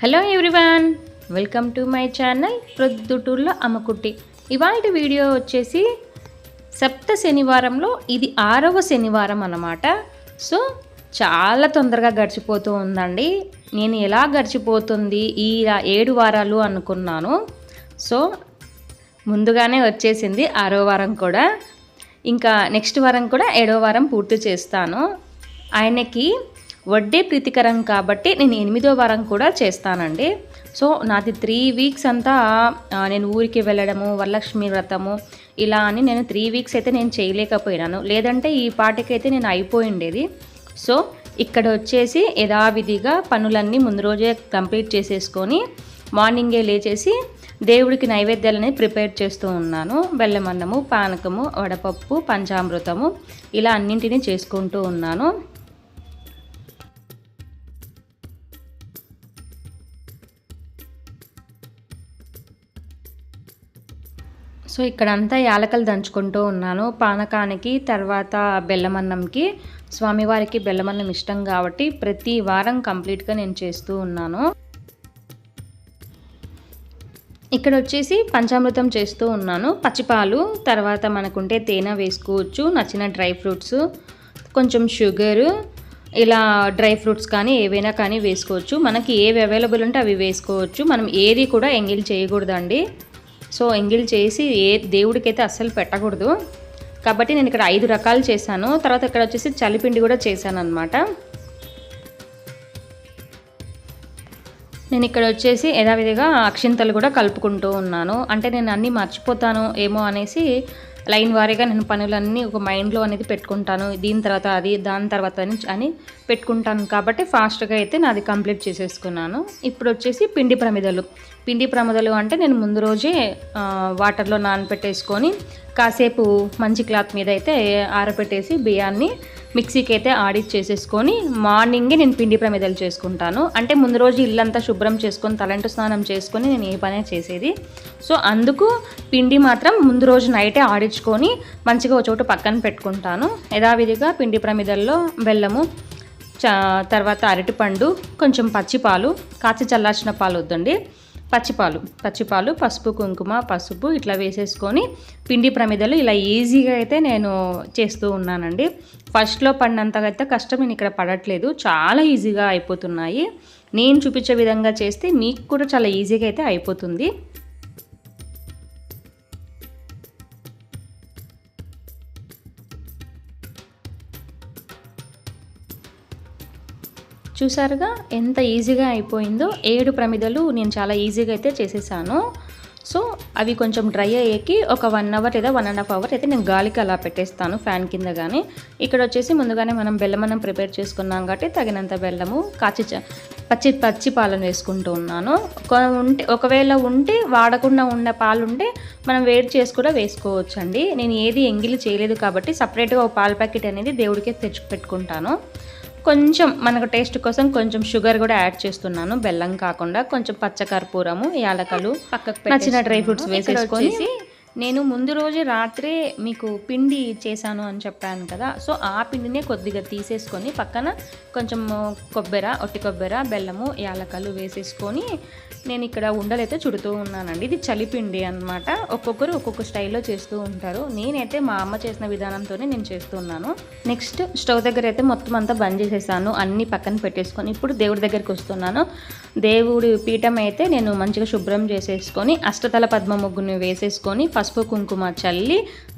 Hello everyone welcome to my channel ప్రొద్దుటూర్లో Ammakutti ఇవాళ video వచ్చేసి సప్త శనివారంలో ఇది ఆరవ శనివారం అన్నమాట. సో చాలా తొందరగా గడిచిపోతూ ఉందండి. నేను ఎలా గడిచిపోతుంది ఈ ఏడు వారాలు అనుకున్నాను. సో ముందుగానే వచ్చేసింది ఆరో వారం కూడా. ఇంకా నెక్స్ట్ వారం కూడా ఏడో వారం పూర్తి చేస్తాను. ఆయనకి వడ్డే ప్రీతికరం కాబట్టి నేను ఎనిమిదో వారం కూడా చేస్తానండి. సో నాది త్రీ వీక్స్ అంతా నేను ఊరికి వెళ్ళడము వరలక్ష్మి వ్రతము ఇలా అని నేను త్రీ వీక్స్ అయితే నేను చేయలేకపోయినాను. లేదంటే ఈ పాటికైతే నేను అయిపోయిండేది సో ఇక్కడ వచ్చేసి యథావిధిగా పనులన్నీ ముందు రోజే కంప్లీట్ చేసేసుకొని మార్నింగే లేచేసి దేవుడికి నైవేద్యాలని ప్రిపేర్ చేస్తూ ఉన్నాను. బెల్లమన్నము పానకము వడపప్పు పంచామృతము ఇలా అన్నింటినీ చేసుకుంటూ ఉన్నాను. సో ఇక్కడంతా యాలకలు దంచుకుంటూ ఉన్నాను. పానకానికి తర్వాత బెల్లమన్నంకి స్వామివారికి బెల్లమన్నం ఇష్టం కాబట్టి ప్రతి వారం కంప్లీట్గా నేను చేస్తూ ఉన్నాను. ఇక్కడ వచ్చేసి పంచామృతం చేస్తూ ఉన్నాను. పచ్చిపాలు తర్వాత మనకుంటే తేనె వేసుకోవచ్చు నచ్చిన డ్రై ఫ్రూట్స్ కొంచెం షుగరు ఇలా డ్రై ఫ్రూట్స్ కానీ ఏవైనా కానీ వేసుకోవచ్చు. మనకి ఏవి అవైలబుల్ ఉంటే అవి వేసుకోవచ్చు. మనం ఏది కూడా ఎంగిల్ చేయకూడదండి. సో ఎంగిల్ చేసి ఏ దేవుడికైతే అస్సలు పెట్టకూడదు. కాబట్టి నేను ఇక్కడ ఐదు రకాలు చేశాను. తర్వాత ఇక్కడ వచ్చేసి చలిపిండి కూడా చేశాను అనమాట నేను ఇక్కడ వచ్చేసి యథావిధిగా అక్షింతలు కూడా కలుపుకుంటూ ఉన్నాను. అంటే నేను అన్నీ మర్చిపోతాను ఏమో అనేసి లైన్ వారీగా నేను పనులన్నీ ఒక మైండ్లో అనేది పెట్టుకుంటాను. దీని తర్వాత అది దాని తర్వాత అని పెట్టుకుంటాను. కాబట్టి ఫాస్ట్గా అయితే నాది కంప్లీట్ చేసేసుకున్నాను. ఇప్పుడు వచ్చేసి పిండి ప్రమిదలు. పిండి ప్రమిదలు అంటే నేను ముందు రోజే వాటర్లో నానబెట్టేసుకొని కాసేపు మంచి క్లాత్ మీద అయితే ఆరబెట్టేసి బియ్యాన్ని మిక్సీకి అయితే ఆడిట్ చేసేసుకొని మార్నింగే నేను పిండి ప్రమిదలు చేసుకుంటాను. అంటే ముందు రోజు ఇల్లంతా శుభ్రం చేసుకొని తలంటు స్నానం చేసుకొని నేను ఏ పనే చేసేది. సో అందుకు పిండి మాత్రం ముందు రోజు నైటే ఆడించుకొని మంచిగా ఒక చోట పక్కన పెట్టుకుంటాను. యథావిధిగా పిండి ప్రమిదల్లో బెల్లము తర్వాత అరటిపండు కొంచెం పచ్చిపాలు కాచి చల్లార్చిన పాలు వద్దండి. పచ్చిపాలు పచ్చిపాలు పసుపు కుంకుమ పసుపు ఇట్లా వేసేసుకొని పిండి ప్రమిదలు ఇలా ఈజీగా అయితే నేను చేస్తూ ఉన్నానండి. ఫస్ట్లో పడినంతగా అయితే కష్టం నేను ఇక్కడ పడట్లేదు. చాలా ఈజీగా అయిపోతున్నాయి. నేను చూపించే విధంగా చేస్తే మీకు కూడా చాలా ఈజీగా అయితే అయిపోతుంది. చూసారుగా ఎంత ఈజీగా అయిపోయిందో ఏడు ప్రమిదలు నేను చాలా ఈజీగా అయితే చేసేసాను. సో అవి కొంచెం డ్రై అయ్యేకి ఒక వన్ అవర్ లేదా వన్ అండ్ హాఫ్ అవర్ అయితే నేను గాలికి అలా పెట్టేస్తాను ఫ్యాన్ కింద కానీ ఇక్కడ వచ్చేసి ముందుగానే మనం బెల్లం అన్నం ప్రిపేర్ చేసుకున్నాం కాబట్టి తగినంత బెల్లము కాచి పచ్చి పచ్చి పాలను వేసుకుంటూ ఉన్నాను. ఒక ఉంటే ఒకవేళ ఉంటే వాడకుండా ఉన్న పాలు ఉంటే మనం వేడి చేసి కూడా వేసుకోవచ్చండి. నేను ఏది ఎంగిలి చేయలేదు కాబట్టి సపరేట్గా ఒక పాల ప్యాకెట్ అనేది దేవుడికే తెచ్చి పెట్టుకుంటాను. కొంచెం మనకు టేస్ట్ కోసం కొంచెం షుగర్ కూడా యాడ్ చేస్తున్నాను. బెల్లం కాకుండా కొంచెం పచ్చకర్పూరము యాలకలు పక్కకు నచ్చిన డ్రై ఫ్రూట్స్ వేసేసుకొని నేను ముందు రోజు రాత్రే మీకు పిండి చేశాను అని చెప్పాను కదా సో ఆ పిండినే కొద్దిగా తీసేసుకొని పక్కన కొంచెం కొబ్బరి ఒట్టి కొబ్బరి బెల్లము యాలకలు వేసేసుకొని నేను ఇక్కడ ఉండలైతే చుడుతూ ఉన్నానండి. ఇది చలిపిండి అన్నమాట. ఒక్కొక్కరు ఒక్కొక్క స్టైల్లో చేస్తూ ఉంటారు. నేనైతే మా అమ్మ చేసిన విధానంతోనే నేను చేస్తున్నాను నెక్స్ట్ స్టవ్ దగ్గర అయితే మొత్తం అంతా బంద్ చేసేసాను. అన్ని పక్కన పెట్టేసుకొని ఇప్పుడు దేవుడి దగ్గరికి వస్తున్నాను. దేవుడి పీఠం అయితే నేను మంచిగా శుభ్రం చేసేసుకొని అష్టతల పద్మ ముగ్గుని వేసేసుకొని ఫస్ట్ పసుపు కుంకుమ చల్లి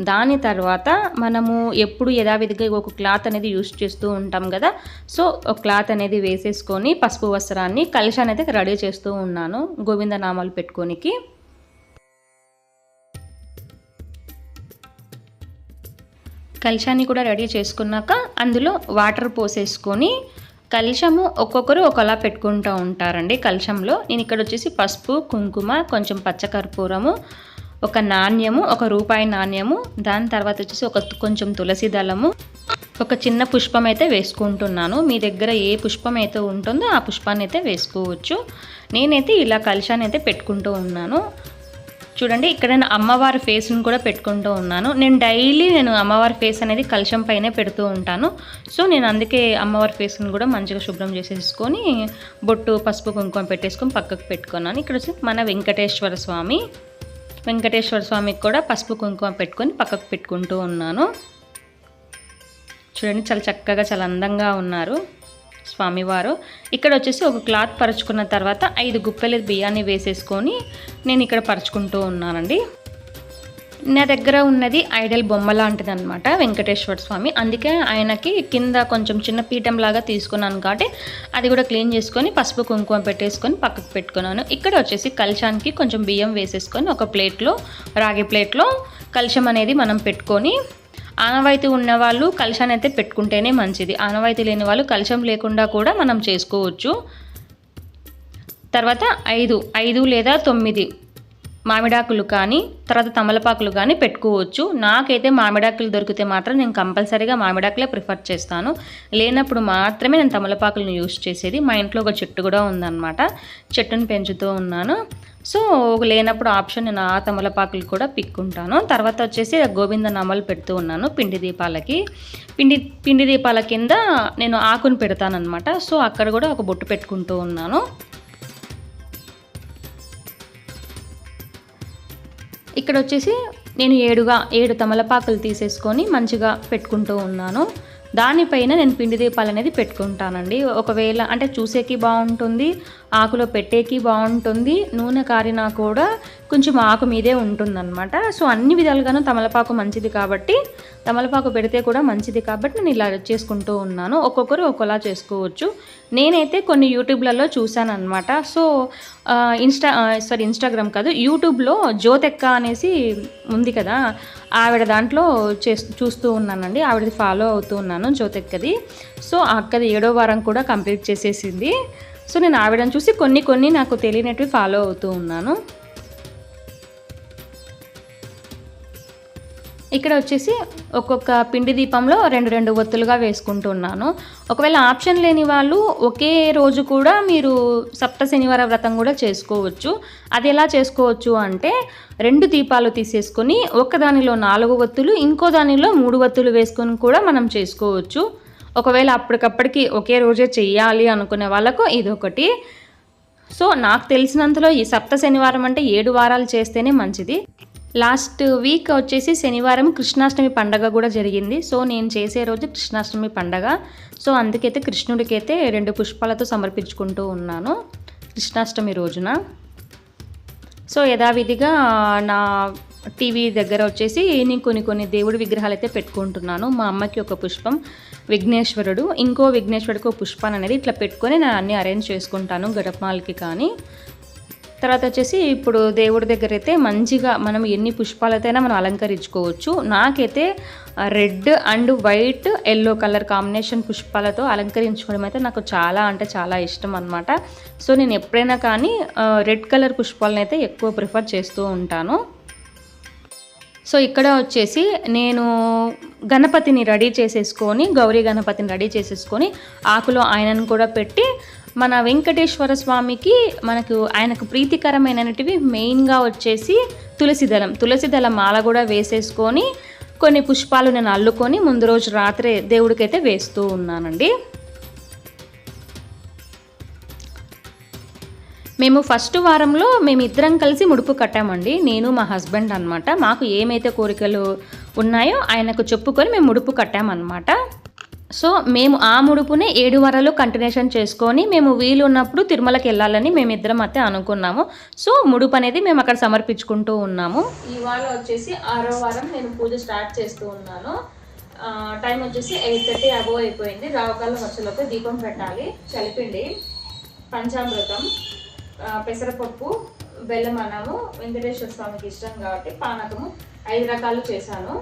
దాని తర్వాత మనము ఎప్పుడు యథావిధిగా ఒక క్లాత్ అనేది యూస్ చేస్తూ ఉంటాం కదా. సో ఒక క్లాత్ అనేది వేసేసుకొని పసుపు వస్త్రాన్ని కలశాన్ని అయితే రెడీ చేస్తూ ఉన్నాను. గోవింద నామాలు పెట్టుకోనికి. కలశాన్ని కూడా రెడీ చేసుకున్నాక అందులో వాటర్ పోసేసుకొని కలశము ఒక్కొక్కరు ఒకలా పెట్టుకుంటూ ఉంటారండి కలశంలో. నేను ఇక్కడ వచ్చేసి పసుపు కుంకుమ కొంచెం పచ్చకర్పూరము ఒక నాణ్యము ఒక రూపాయి నాణ్యము దాని తర్వాత వచ్చేసి ఒక కొంచెం తులసి దళము. ఒక చిన్న పుష్పం అయితే వేసుకుంటున్నాను. మీ దగ్గర ఏ పుష్పం అయితే ఉంటుందో ఆ పుష్పాన్ని అయితే వేసుకోవచ్చు. నేనైతే ఇలా కలశాన్ని అయితే పెట్టుకుంటూ ఉన్నాను. చూడండి ఇక్కడ నేను అమ్మవారి ఫేస్ని కూడా పెట్టుకుంటూ ఉన్నాను. నేను డైలీ నేను అమ్మవారి ఫేస్ అనేది కలశం పైనే పెడుతూ ఉంటాను. సో నేను అందుకే అమ్మవారి ఫేస్ని కూడా మంచిగా శుభ్రం చేసేసుకొని బొట్టు పసుపు కుంకుమ పెట్టేసుకొని పక్కకు పెట్టుకున్నాను. ఇక్కడ వచ్చి మన వెంకటేశ్వర స్వామి. వెంకటేశ్వర స్వామికి కూడా పసుపు కుంకుమ పెట్టుకొని పక్కకు పెట్టుకుంటూ ఉన్నాను. చూడండి చాలా చక్కగా చాలా అందంగా ఉన్నారు స్వామివారు. ఇక్కడ వచ్చేసి ఒక క్లాత్ పరుచుకున్న తర్వాత ఐదు గుప్పెల బియ్యాన్ని వేసేసుకొని నేను ఇక్కడ పరుచుకుంటూ ఉన్నానండి. నా దగ్గర ఉన్నది ఐడల్ బొమ్మ లాంటిది అనమాట వెంకటేశ్వర స్వామి. అందుకే ఆయనకి కింద కొంచెం చిన్న పీఠం లాగా తీసుకున్నాను కాబట్టి అది కూడా క్లీన్ చేసుకొని పసుపు కుంకుమ పెట్టేసుకొని పక్కకు పెట్టుకున్నాను. ఇక్కడ వచ్చేసి కలశానికి కొంచెం బియ్యం వేసేసుకొని ఒక ప్లేట్లో రాగి ప్లేట్లో కలశం అనేది మనం పెట్టుకొని ఆనవాయితీ ఉన్న వాళ్ళు కలశాన్ని అయితే పెట్టుకుంటేనే మంచిది. ఆనవాయితీ లేని వాళ్ళు కలశం లేకుండా కూడా మనం చేసుకోవచ్చు. తర్వాత ఐదు ఐదు లేదా తొమ్మిది మామిడాకులు కానీ తర్వాత తమలపాకులు కానీ పెట్టుకోవచ్చు. నాకైతే మామిడాకులు దొరికితే మాత్రం నేను కంపల్సరీగా మామిడాకులే ప్రిఫర్ చేస్తాను. లేనప్పుడు మాత్రమే నేను తమలపాకులను యూస్ చేసేది. మా ఇంట్లో ఒక చెట్టు కూడా ఉందన్నమాట. చెట్టును పెంచుతూ ఉన్నాను. సో లేనప్పుడు ఆప్షన్ నేను ఆ తమలపాకులు కూడా పిక్కుంటాను. తర్వాత వచ్చేసి గోవింద నమలు పెడుతూ ఉన్నాను పిండి దీపాలకి. పిండి పిండి దీపాల కింద నేను ఆకును పెడతానమాట సో అక్కడ కూడా ఒక బొట్టు పెట్టుకుంటూ ఉన్నాను. ఇక్కడ వచ్చేసి నేను ఏడుగా ఏడు తమలపాకులు తీసేసుకొని మంచిగా పెట్టుకుంటూ ఉన్నాను. దానిపైన నేను పిండి దీపాలు అనేది పెట్టుకుంటానండి. ఒకవేళ అంటే చూసేకి బాగుంటుంది ఆకులో పెట్టేకి బాగుంటుంది నూనె కారినా కూడా కొంచెం ఆకు మీదే ఉంటుందన్నమాట. సో అన్ని విధాలుగాను తమలపాకు మంచిది కాబట్టి తమలపాకు పెడితే కూడా మంచిది కాబట్టి నేను ఇలా చేసుకుంటూ ఉన్నాను. ఒక్కొక్కరు ఒక్కోలా చేసుకోవచ్చు. నేనైతే కొన్ని యూట్యూబ్లలో చూశాను అనమాట సో ఇన్స్టా సారీ ఇన్స్టాగ్రామ్ కాదు యూట్యూబ్లో జ్యోతెక్క అనేసి ఉంది కదా ఆవిడ దాంట్లో చే చూస్తూ ఉన్నానండి. ఆవిడది ఫాలో అవుతూ ఉన్నాను జ్యోతెక్కది. సో అక్కది ఏడో వారం కూడా కంప్లీట్ చేసేసింది. సో నేను ఆవిడని చూసి కొన్ని కొన్ని నాకు తెలియనట్టు ఫాలో అవుతూ ఉన్నాను. ఇక్కడ వచ్చేసి ఒక్కొక్క పిండి దీపంలో రెండు రెండు ఒత్తులుగా వేసుకుంటున్నాను. ఒకవేళ ఆప్షన్ లేని వాళ్ళు ఒకే రోజు కూడా మీరు సప్త శనివార వ్రతం కూడా చేసుకోవచ్చు. అది ఎలా చేసుకోవచ్చు అంటే రెండు దీపాలు తీసేసుకొని ఒక దానిలో నాలుగు ఒత్తులు ఇంకో దానిలో మూడు ఒత్తులు వేసుకొని కూడా మనం చేసుకోవచ్చు. ఒకవేళ అప్పటికప్పటికి ఒకే రోజే చెయ్యాలి అనుకునే వాళ్ళకు ఇదొకటి. సో నాకు తెలిసినంతలో ఈ సప్త శనివారం అంటే ఏడు వారాలు చేస్తేనే మంచిది. లాస్ట్ వీక్ వచ్చేసి శనివారం కృష్ణాష్టమి పండగ కూడా జరిగింది. సో నేను చేసే రోజు కృష్ణాష్టమి పండగ. సో అందుకైతే కృష్ణుడికైతే రెండు పుష్పాలతో సమర్పించుకుంటూ ఉన్నాను కృష్ణాష్టమి రోజున. సో యథావిధిగా నా టీవీ దగ్గర వచ్చేసి నేను కొన్ని కొన్ని దేవుడి విగ్రహాలు అయితే పెట్టుకుంటున్నాను. మా అమ్మకి ఒక పుష్పం విఘ్నేశ్వరుడు ఇంకో విఘ్నేశ్వరుడికి ఒక పుష్పాన్ని అనేది ఇట్లా పెట్టుకొని నేను అన్నీ అరేంజ్ చేసుకుంటాను గడపమాలకి కానీ. తర్వాత వచ్చేసి ఇప్పుడు దేవుడి దగ్గర అయితే మంచిగా మనం ఎన్ని పుష్పాలతోనైనా మనం అలంకరించుకోవచ్చు. నాకైతే red and white yellow colour combination పుష్పాలతో అలంకరించుకోవడం అయితే నాకు చాలా అంటే చాలా ఇష్టం అనమాట సో నేను ఎప్పుడైనా కానీ రెడ్ కలర్ పుష్పాలను అయితే ఎక్కువ ప్రిఫర్ చేస్తూ ఉంటాను. సో ఇక్కడ వచ్చేసి నేను గణపతిని రెడీ చేసేసుకొని గౌరీ గణపతిని రెడీ చేసేసుకొని ఆకులో ఆయనను కూడా పెట్టి మన వెంకటేశ్వర స్వామికి మనకు ఆయనకు ప్రీతికరమైనటివి మెయిన్గా వచ్చేసి తులసిదళం తులసిదళం మాల కూడా వేసేసుకొని కొన్ని పుష్పాలు నేను అల్లుకొని ముందు రోజు రాత్రే దేవుడికైతే వేస్తూ ఉన్నానండి. మేము ఫస్ట్ వారంలో మేము ఇద్దరం కలిసి ముడుపు కట్టామండి. నేను మా హస్బెండ్ అనమాట మాకు ఏమైతే కోరికలు ఉన్నాయో ఆయనకు చెప్పుకొని మేము ముడుపు కట్టామన్నమాట. సో మేము ఆ ముడుపునే ఏడు వారాలు కంటిన్యూషన్ చేసుకొని మేము వీలు ఉన్నప్పుడు తిరుమలకి వెళ్ళాలని మేమిద్దరం అయితే అనుకున్నాము. సో ముడుపు అనేది మేము అక్కడ సమర్పించుకుంటూ ఉన్నాము. ఇవాళ వచ్చేసి ఆరో వారం నేను పూజ స్టార్ట్ చేస్తూ ఉన్నాను. టైం వచ్చేసి ఎయిట్ థర్టీ అబోవ్ అయిపోయింది. రావుకాలం వచ్చేలోపు దీపం పెట్టాలి. చలిపిండి పంచామృతం పెసరపప్పు బెల్లం అన్నాము వెంకటేశ్వర స్వామికి ఇష్టం కాబట్టి పానకము ఐదు రకాలు చేశాను.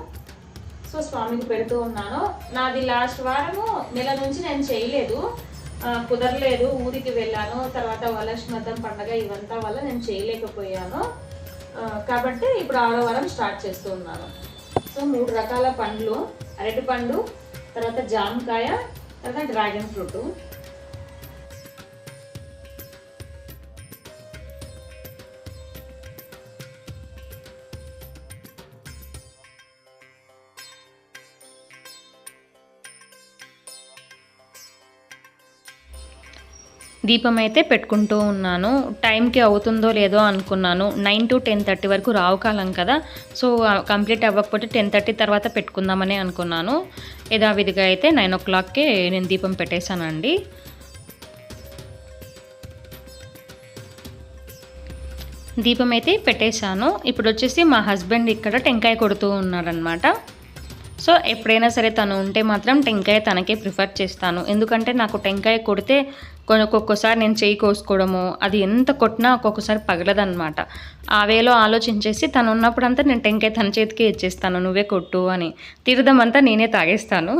సో స్వామికి పెడుతూ ఉన్నాను. నాది లాస్ట్ వారము నెల నుంచి నేను చేయలేదు. కుదరలేదు ఊరికి వెళ్ళాను. తర్వాత వరలక్ష్మతం పండగ ఇవంతా వల్ల నేను చేయలేకపోయాను. కాబట్టి ఇప్పుడు ఆరో వారం స్టార్ట్ చేస్తూ ఉన్నాను. సో మూడు రకాల పండ్లు అరటి పండు తర్వాత జామకాయ తర్వాత డ్రాగన్ ఫ్రూట్. దీపం అయితే పెట్టుకుంటూ ఉన్నాను. టైంకి అవుతుందో లేదో అనుకున్నాను. నైన్ టు టెన్ థర్టీ వరకు రావు కాలం కదా. సో కంప్లీట్ అవ్వకపోతే టెన్ థర్టీ తర్వాత పెట్టుకుందామని అనుకున్నాను. యథావిధిగా అయితే నైన్ ఓ క్లాక్కే నేను దీపం పెట్టేశానండి. దీపం అయితే పెట్టేశాను. ఇప్పుడు వచ్చేసి మా హస్బెండ్ ఇక్కడ టెంకాయ కొడుతూ ఉన్నారనమాట సో ఎప్పుడైనా సరే తను ఉంటే మాత్రం టెంకాయ తనకే ప్రిఫర్ చేస్తాను. ఎందుకంటే నాకు టెంకాయ కొడితే ఒక్కొక్కసారి నేను చేయి కోసుకోవడము అది ఎంత కొట్టినా ఒక్కొక్కసారి పగలదనమాట ఆ వేలో ఆలోచించేసి తను ఉన్నప్పుడంతా నేను టెంకాయ తన చేతికే ఇచ్చేస్తాను నువ్వే కొట్టు అని. తీర్థమంతా నేనే తాగేస్తాను.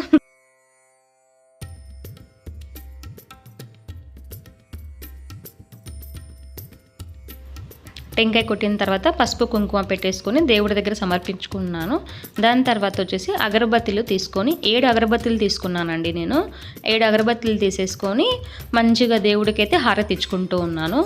టెంకాయ కొట్టిన తర్వాత పసుపు కుంకుమ పెట్టేసుకొని దేవుడి దగ్గర సమర్పించుకున్నాను. దాని తర్వాత వచ్చేసి అగరబత్తిలు తీసుకొని ఏడు అగరబత్తిలు తీసుకున్నానండి నేను. ఏడు అగరబత్తిలు తీసేసుకొని మంచిగా దేవుడికైతే హారతి ఇచ్చుకుంటూ ఉన్నాను.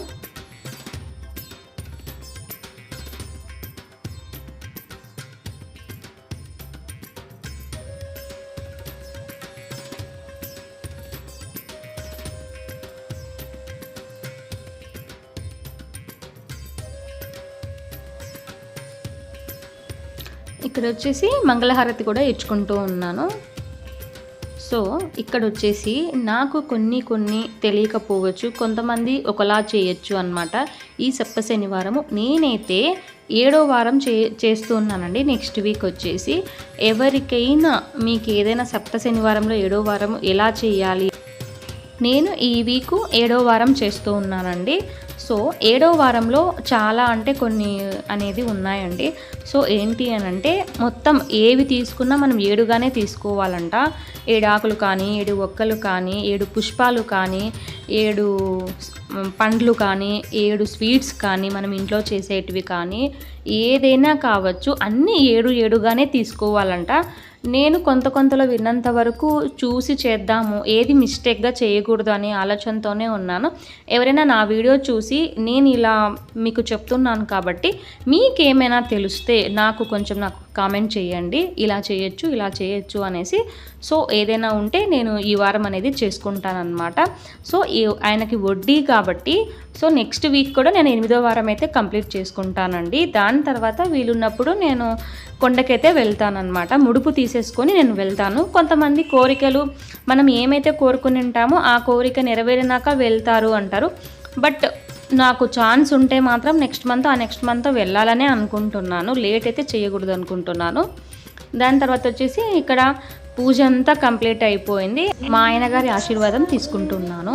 ఇక్కడ వచ్చేసి మంగళహారతి కూడా ఇచ్చుకుంటూ ఉన్నాను. సో ఇక్కడ వచ్చేసి నాకు కొన్ని కొన్ని తెలియకపోవచ్చు కొంతమంది ఒకలా చేయొచ్చు అనమాట ఈ సప్త శనివారము నేనైతే ఏడో వారం చే చేస్తూ ఉన్నానండి నెక్స్ట్ వీక్ వచ్చేసి. ఎవరికైనా మీకు ఏదైనా సప్త శనివారంలో ఏడో వారం ఎలా చేయాలి? నేను ఈ వీకు ఏడో వారం చేస్తూ ఉన్నానండి. సో ఏడో వారంలో చాలా అంటే కొన్ని అనేది ఉన్నాయండి. సో ఏంటి అని అంటే మొత్తం ఏవి తీసుకున్నా మనం ఏడుగానే తీసుకోవాలంట. ఏడు ఆకులు కానీ ఏడు ఒక్కలు కానీ ఏడు పుష్పాలు కానీ ఏడు పండ్లు కానీ ఏడు స్వీట్స్ కానీ మనం ఇంట్లో చేసేటివి కానీ ఏదైనా కావచ్చు అన్నీ ఏడు ఏడుగానే తీసుకోవాలంట. నేను కొంత కొంతలో విన్నంత వరకు చూసి చేద్దాము ఏది మిస్టేక్గా చేయకూడదు అనే ఆలోచనతోనే ఉన్నాను. ఎవరైనా నా వీడియో చూసి నేను ఇలా మీకు చెప్తున్నాను కాబట్టి మీకేమైనా తెలిస్తే నాకు కొంచెం నాకు కామెంట్ చేయండి ఇలా చేయొచ్చు ఇలా చేయొచ్చు అనేసి. సో ఏదైనా ఉంటే నేను ఈ వారం అనేది చేసుకుంటానమాట సో ఆయనకి వడ్డీ కాబట్టి సో నెక్స్ట్ వీక్ కూడా నేను ఎనిమిదో వారం అయితే కంప్లీట్ చేసుకుంటానండి. దాని తర్వాత వీలున్నప్పుడు నేను కొండకైతే వెళ్తానమాట ముడుపు తీసేసుకొని నేను వెళ్తాను. కొంతమంది కోరికలు మనం ఏమైతే కోరుకుని ఉంటామో ఆ కోరిక నెరవేరినాక వెళ్తారు అంటారు. బట్ నాకు ఛాన్స్ ఉంటే మాత్రం నెక్స్ట్ మంత్ ఆ నెక్స్ట్ మంత్ వెళ్ళాలనే అనుకుంటున్నాను. లేట్ అయితే చేయకూడదు అనుకుంటున్నాను. దాని తర్వాత వచ్చేసి ఇక్కడ పూజ అంతా కంప్లీట్ అయిపోయింది. మా ఆయన గారి ఆశీర్వాదం తీసుకుంటున్నాను.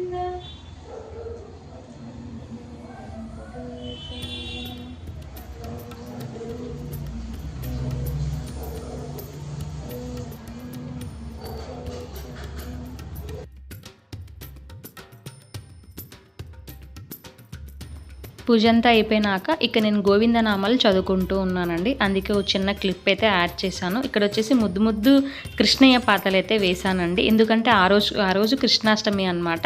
పూజ అంతా అయిపోయినాక ఇక నేను గోవిందనామాలు చదువుకుంటూ ఉన్నానండి. అందుకే ఒక చిన్న క్లిప్ అయితే యాడ్ చేశాను. ఇక్కడ వచ్చేసి ముద్దు ముద్దు కృష్ణయ్య పాతలు అయితే వేశానండి. ఎందుకంటే ఆ రోజు ఆ రోజు కృష్ణాష్టమి అనమాట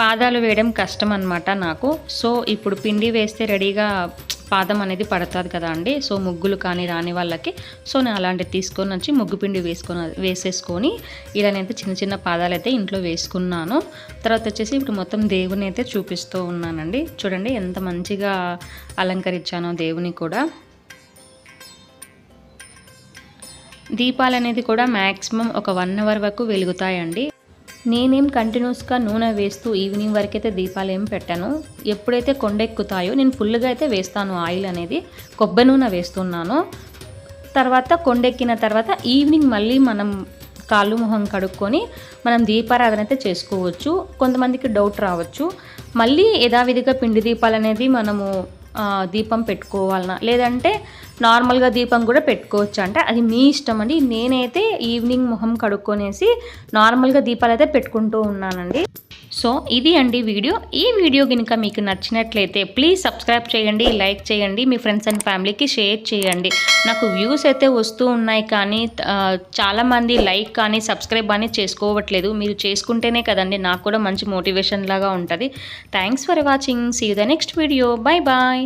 పాదాలు వేయడం కష్టం అనమాట నాకు. సో ఇప్పుడు పిండి వేస్తే రెడీగా పాదం అనేది పడుతుంది కదా అండి. సో ముగ్గులు కానీ రాని వాళ్ళకి సో నేను అలాంటివి తీసుకొని వచ్చి ముగ్గు పిండి వేసుకొని వేసేసుకొని ఇలానైతే చిన్న చిన్న పాదాలు అయితే ఇంట్లో వేసుకున్నాను. తర్వాత వచ్చేసి ఇప్పుడు మొత్తం దేవుని అయితే చూపిస్తూ ఉన్నానండి. చూడండి ఎంత మంచిగా అలంకరించానో దేవుని కూడా. దీపాలు అనేది కూడా మ్యాక్సిమం ఒక వన్ అవర్ వరకు వెలుగుతాయండి. నేనేం కంటిన్యూస్గా నూనె వేస్తూ ఈవినింగ్ వరకు అయితే దీపాలు ఏం పెట్టాను. ఎప్పుడైతే కొండెక్కుతాయో నేను ఫుల్గా అయితే వేస్తాను ఆయిల్ అనేది. కొబ్బరి నూనె వేస్తున్నాను. తర్వాత కొండెక్కిన తర్వాత ఈవినింగ్ మళ్ళీ మనం కాళ్ళు మొహం కడుక్కొని మనం దీపారాధన అయితే చేసుకోవచ్చు. కొంతమందికి డౌట్ రావచ్చు. మళ్ళీ యథావిధిగా పిండి దీపాలు అనేది మనము దీపం పెట్టుకోవాలన్నా లేదంటే నార్మల్గా దీపం కూడా పెట్టుకోవచ్చు అంటే అది మీ ఇష్టం అండి నేనైతే ఈవినింగ్ మొహం కడుక్కొనేసి నార్మల్గా దీపాలు అయితే పెట్టుకుంటూ ఉన్నానండి. సో ఇది అండి వీడియో. ఈ వీడియో కనుక మీకు నచ్చినట్లయితే ప్లీజ్ సబ్స్క్రైబ్ చేయండి లైక్ చేయండి మీ ఫ్రెండ్స్ అండ్ ఫ్యామిలీకి షేర్ చేయండి. నాకు వ్యూస్ అయితే వస్తూ ఉన్నాయి కానీ చాలామంది లైక్ కానీ సబ్స్క్రైబ్ కానీ చేసుకోవట్లేదు. మీరు చేసుకుంటేనే కదండి నాకు కూడా మంచి మోటివేషన్ లాగా ఉంటుంది. Thanks for watching. See the next video bye bye